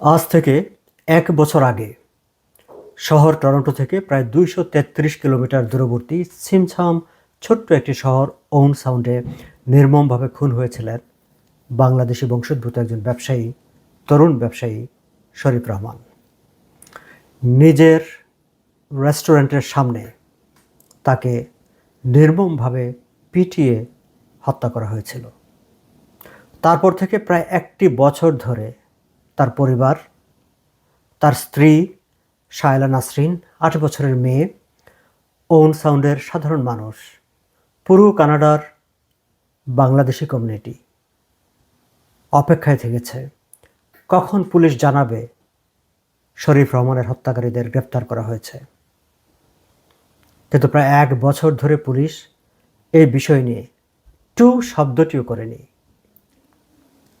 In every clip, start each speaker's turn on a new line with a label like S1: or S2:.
S1: আজ থেকে এক বছর আগে শহর টরন্টো থেকে প্রায় দুইশো তেত্রিশ কিলোমিটার দূরবর্তী সিমছাম ছোট্ট একটি শহর ওন সাউন্ডে নির্মমভাবে খুন হয়েছিলেন বাংলাদেশি বংশোদ্ভূত একজন ব্যবসায়ী, তরুণ ব্যবসায়ী শরীফ রহমান। নিজের রেস্টুরেন্টের সামনে তাকে নির্মমভাবে পিটিয়ে হত্যা করা হয়েছিল। তারপর থেকে প্রায় একটি বছর ধরে তার পরিবার, তার স্ত্রী শায়লা নাসরিন, আট বছরের মেয়ে, ওন সাউন্ডের সাধারণ মানুষ। পুরো কানাডার বাংলাদেশি কমিউনিটি অপেক্ষায় থেকেছে। কখন পুলিশ জানাবে শরীফ রহমানের হত্যাকারীদের গ্রেপ্তার করা হয়েছে? কিন্তু প্রায় এক বছর ধরে পুলিশ এই বিষয় নিয়ে টু শব্দটিও করেনি।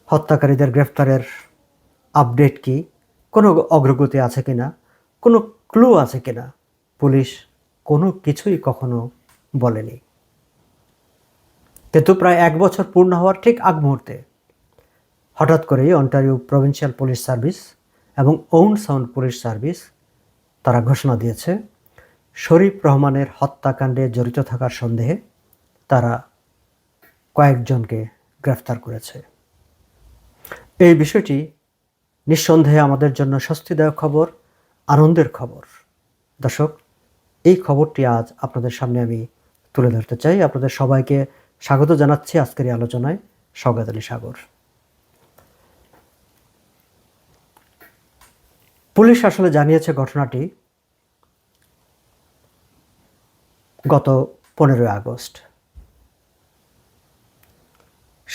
S1: হত্যাকারীদের গ্রেফতারের আপডেট কি? কোনো অগ্রগতি আছে কিনা? কোনো ক্লু আছে কিনা? পুলিশ কোনো কিছুই কখনো বলেনি। কিন্তু প্রায় এক বছর পূর্ণ হওয়ার ঠিক আগ মুহূর্তে হঠাৎ করেই অন্টারিও প্রভিন্সিয়াল পুলিশ সার্ভিস এবং ওন সাউন্ড পুলিশ সার্ভিস তারা ঘোষণা দিয়েছে, শরীফ রহমানের হত্যাকাণ্ডে জড়িত থাকার সন্দেহে তারা কয়েকজনকে গ্রেফতার করেছে। এই বিষয়টি নিঃসন্দেহে আমাদের জন্য স্বস্তিদায়ক খবর, আনন্দের খবর। দর্শক, এই খবরটি আজ আপনাদের সামনে আমি তুলে ধরতে চাই। আপনাদের সবাইকে স্বাগত জানাচ্ছি আজকের এই আলোচনায় সৌগাত আলী সাগর। পুলিশ আসলে জানিয়েছে ঘটনাটি গত পনেরোই আগস্ট।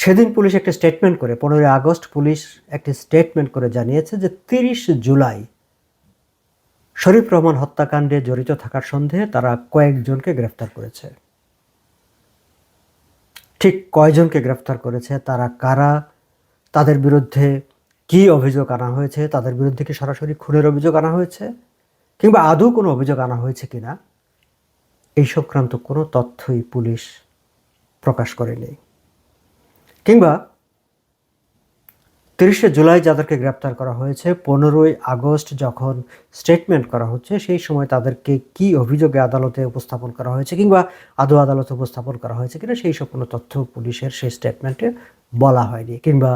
S1: সেদিন পুলিশ একটি স্টেটমেন্ট করে, পনেরোই আগস্ট পুলিশ একটি স্টেটমেন্ট করে জানিয়েছে যে তিরিশ জুলাই শরীফ রহমান হত্যাকাণ্ডে জড়িত থাকার সন্দেহে তারা কয়েকজনকে গ্রেফতার করেছে। ঠিক কয়জনকে গ্রেফতার করেছে, তারা কারা, তাদের বিরুদ্ধে কি অভিযোগ আনা হয়েছে, তাদের বিরুদ্ধে কি সরাসরি খুনের অভিযোগ আনা হয়েছে, কিংবা আদৌ কোনো অভিযোগ আনা হয়েছে কিনা, এই সংক্রান্ত কোনো তথ্যই পুলিশ প্রকাশ করেনি। কিংবা তিরিশে জুলাই যাদেরকে গ্রেপ্তার করা হয়েছে, পনেরোই আগস্ট যখন স্টেটমেন্ট করা হচ্ছে, সেই সময় তাদেরকে কি অভিযোগে আদালতে উপস্থাপন করা হয়েছে কিংবা আদৌ আদালতে উপস্থাপন করা হয়েছে কিনা, সেই সব কোনো তথ্য পুলিশের সেই স্টেটমেন্টে বলা হয়নি। কিংবা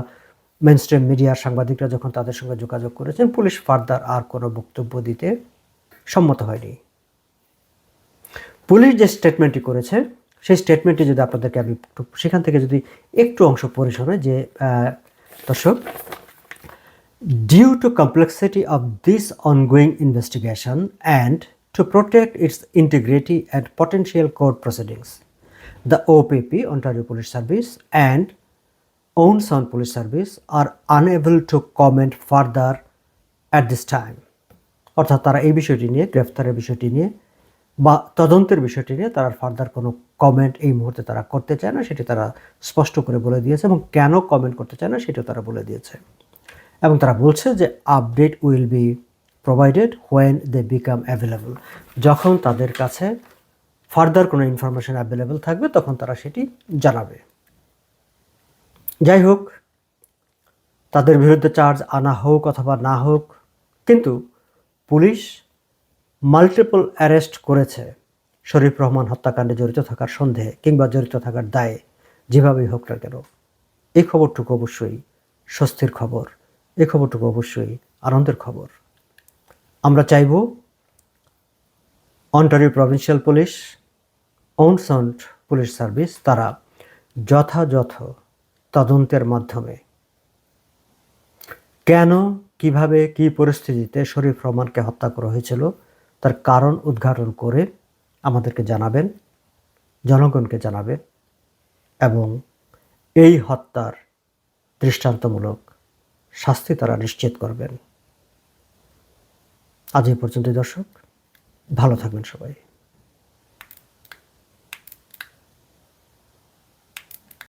S1: মেন স্ট্রিম মিডিয়ার সাংবাদিকরা যখন তাদের সঙ্গে যোগাযোগ করেছেন, পুলিশ ফার্দার আর কোনো বক্তব্য দিতে সম্মত হয়নি। পুলিশ যে স্টেটমেন্টটি করেছে সেই স্টেটমেন্টটি যদি আপনাদেরকে আমি একটু সেখান থেকে যদি একটু অংশ পড়ে শোনাই যে দর্শক due to complexity of this ongoing investigation and to protect its integrity and potential court proceedings the OPP Ontario Police Service, and own sound police service are unable to comment further at this time. অর্থাৎ তারা এই বিষয়টি নিয়ে, গ্রেফতারের বিষয়টি নিয়ে বা তদন্তের বিষয়টি নিয়ে তারা ফার্দার কোনো কমেন্ট এই মুহূর্তে তারা করতে চায় না, সেটি তারা স্পষ্ট করে বলে দিয়েছে এবং কেন কমেন্ট করতে চায় না সেটাও তারা বলে দিয়েছে। এবং তারা বলছে যে update will be provided when they become available যখন তাদের কাছে ফার্দার কোনো ইনফরমেশন অ্যাভেলেবল থাকবে, তখন তারা সেটি জানাবে। যাই হোক, তাদের বিরুদ্ধে চার্জ আনা হোক অথবা না হোক, কিন্তু পুলিশ মাল্টিপল অ্যারেস্ট করেছে। শরীফ রহমান হত্যাকাণ্ডে জড়িত থাকার সন্দেহে কিংবা জড়িত থাকার দায়ে যেভাবেই হোক না কেন, এই খবরটুকু অবশ্যই স্বস্তির খবর, এই খবরটুকু অবশ্যই আনন্দের খবর। আমরা চাইব Ontario provincial police sound police service, তারা যথাযথ তদন্তের মাধ্যমে কেন, কীভাবে, কি পরিস্থিতিতে শরীফ রহমানকে হত্যা করা হয়েছিল তার কারণ উদ্ঘাটন করে আমাদেরকে জানাবেন, জনগণকে জানাবেন এবং এই হত্যার দৃষ্টান্তমূলক শাস্তি তারা নিশ্চিত করবেন। আজ এই পর্যন্ত দর্শক, ভালো থাকবেন সবাই।